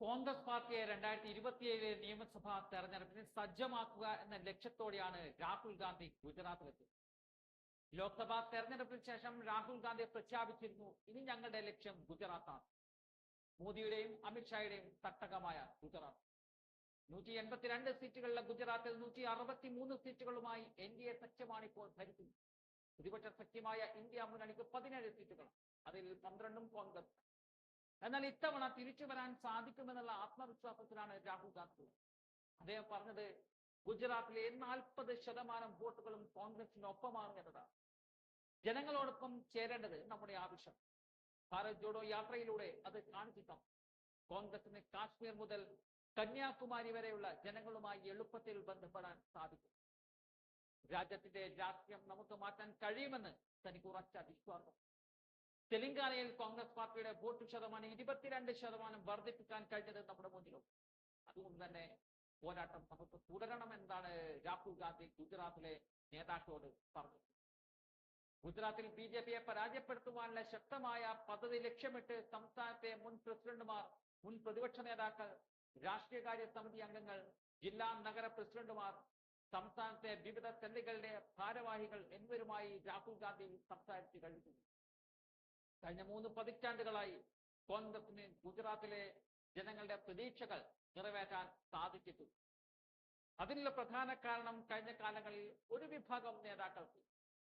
കോൺഗ്രസ് പാർട്ടിയെ രണ്ടായിരത്തി ഇരുപത്തിയേഴിലെ നിയമസഭാ തെരഞ്ഞെടുപ്പിന് സജ്ജമാക്കുക എന്ന ലക്ഷ്യത്തോടെയാണ് രാഹുൽ ഗാന്ധി ഗുജറാത്തിലെത്തിയത്. ലോക്സഭാ തെരഞ്ഞെടുപ്പിന് ശേഷം രാഹുൽ ഗാന്ധി പ്രഖ്യാപിച്ചിരുന്നു. ഇനി ഞങ്ങളുടെ ലക്ഷ്യം ഗുജറാത്താണ്. മോദിയുടെയും അമിത്ഷായുടെയും തട്ടകമായ ഗുജറാത്ത്. നൂറ്റി എൺപത്തിരണ്ട് സീറ്റുകളുള്ള ഗുജറാത്തിൽ നൂറ്റി അറുപത്തി മൂന്ന് സീറ്റുകളുമായി എൻ ഡി എ സഖ്യമാണ് ഇപ്പോൾ ഭരിക്കുന്നത്. പ്രതിപക്ഷ സഖ്യമായ ഇന്ത്യ മുന്നണിക്ക് പതിനേഴ് സീറ്റുകളാണ്. അതിൽ പന്ത്രണ്ടും കോൺഗ്രസ്. എന്നാൽ ഇത്തവണ തിരിച്ചു വരാൻ സാധിക്കുമെന്നുള്ള ആത്മവിശ്വാസത്തിലാണ് രാഹുൽ ഗാന്ധി. അദ്ദേഹം പറഞ്ഞത് ഗുജറാത്തിലെ നാൽപ്പത് ശതമാനം വോട്ടുകളും കോൺഗ്രസിനൊപ്പമാണ് എന്നതാണ്. ജനങ്ങളോടൊപ്പം ചേരേണ്ടത് നമ്മുടെ ആവശ്യം. ഭാരത് ജോഡോ യാത്രയിലൂടെ അത് കാണിച്ചു തന്നു കോൺഗ്രസിന് കാശ്മീർ മുതൽ കന്യാകുമാരി വരെയുള്ള ജനങ്ങളുമായി എളുപ്പത്തിൽ ബന്ധപ്പെടാൻ സാധിക്കും. രാജ്യത്തിന്റെ രാഷ്ട്രീയം നമുക്ക് മാറ്റാൻ കഴിയുമെന്ന് തനിക്ക് ഉറച്ച വിശ്വാസം. തെലങ്കാനയിൽ കോൺഗ്രസ് പാർട്ടിയുടെ വോട്ട് ശതമാനം ഇരുപത്തിരണ്ട് ശതമാനം വർദ്ധിപ്പിക്കാൻ കഴിഞ്ഞത് നമ്മുടെ മുന്നിലുണ്ട് അതുകൊണ്ട് തന്നെ പോരാട്ടം നമുക്ക് തുടരണം എന്നാണ് രാഹുൽ ഗാന്ധി ഗുജറാത്തിലെ നേതാക്കളോട് പറഞ്ഞത്. ഗുജറാത്തിൽ ബി ജെ പിയെ പരാജയപ്പെടുത്തുവാനുള്ള ശക്തമായ പദ്ധതി ലക്ഷ്യമിട്ട് സംസ്ഥാനത്തെ മുൻ പ്രസിഡന്റുമാർ മുൻ പ്രതിപക്ഷ നേതാക്കൾ രാഷ്ട്രീയകാര്യ സമിതി അംഗങ്ങൾ ജില്ലാ നഗര പ്രസിഡന്റുമാർ സംസ്ഥാനത്തെ വിവിധ സെല്ലുകളുടെ ഭാരവാഹികൾ എന്നിവരുമായി രാഹുൽ ഗാന്ധി സംസാരിച്ചു കഴിഞ്ഞു. കഴിഞ്ഞ മൂന്ന് പതിറ്റാണ്ടുകളായി കോൺഗ്രസിന് ഗുജറാത്തിലെ ജനങ്ങളുടെ പ്രതീക്ഷകൾ നിറവേറ്റാൻ സാധിച്ചിട്ടുണ്ട് അതിനുള്ള പ്രധാന കാരണം കഴിഞ്ഞ കാലങ്ങളിൽ ഒരു വിഭാഗം നേതാക്കൾക്ക്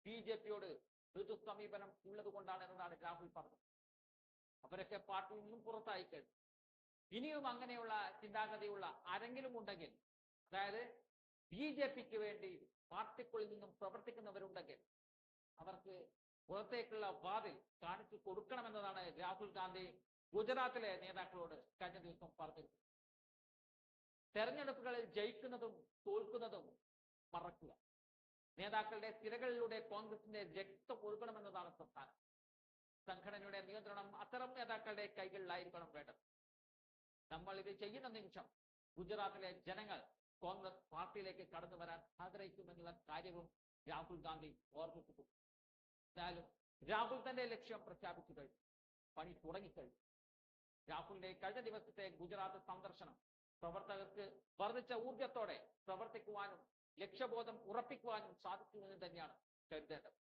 ബി ജെ പിയോട് ഋതു സമീപനം ഉള്ളത് കൊണ്ടാണ് എന്നതാണ് രാഹുൽ പറഞ്ഞത്. അവരൊക്കെ പാർട്ടിയിൽ നിന്നും പുറത്തായി കഴിഞ്ഞു. ഇനിയും അങ്ങനെയുള്ള ചിന്താഗതിയുള്ള ആരെങ്കിലും ഉണ്ടെങ്കിൽ അതായത് ബി ജെ പിക്ക് വേണ്ടി പാർട്ടിക്കുള്ളിൽ നിന്നും പ്രവർത്തിക്കുന്നവരുണ്ടെങ്കിൽ അവർക്ക് പുറത്തേക്കുള്ള വാതിൽ കാണിച്ചു കൊടുക്കണമെന്നതാണ് രാഹുൽ ഗാന്ധി ഗുജറാത്തിലെ നേതാക്കളോട് കഴിഞ്ഞ ദിവസം പറഞ്ഞത്. തെരഞ്ഞെടുപ്പുകളിൽ ജയിക്കുന്നതും തോൽക്കുന്നതും മറക്കുക. നേതാക്കളുടെ തിരകളിലൂടെ കോൺഗ്രസിന്റെ രക്തം ഒഴുകണമെന്നതാണ് പ്രധാനം സംഘടനയുടെ നിയന്ത്രണം അത്തരം നേതാക്കളുടെ കൈകളിലായിരിക്കണം വേണ്ടത്. നമ്മൾ ഇത് ചെയ്യുന്ന നിമിഷം ഗുജറാത്തിലെ ജനങ്ങൾ കോൺഗ്രസ് പാർട്ടിയിലേക്ക് കടന്നു വരാൻ ആഗ്രഹിക്കുമെന്നുള്ള കാര്യവും രാഹുൽ ഗാന്ധി ഓർമ്മിപ്പിച്ചു എന്തായാലും രാഹുൽ തന്റെ ലക്ഷ്യം പ്രഖ്യാപിച്ചു കഴിഞ്ഞു. പണി തുടങ്ങിക്കഴിഞ്ഞു. രാഹുലിന്റെ കഴിഞ്ഞ ദിവസത്തെ ഗുജറാത്ത് സന്ദർശനം പ്രവർത്തകർക്ക് വർദ്ധിച്ച ഊർജത്തോടെ പ്രവർത്തിക്കുവാനും ലക്ഷ്യബോധം ഉറപ്പിക്കുവാനും സാധിക്കുമെന്ന് തന്നെയാണ് കരുതേണ്ടത്.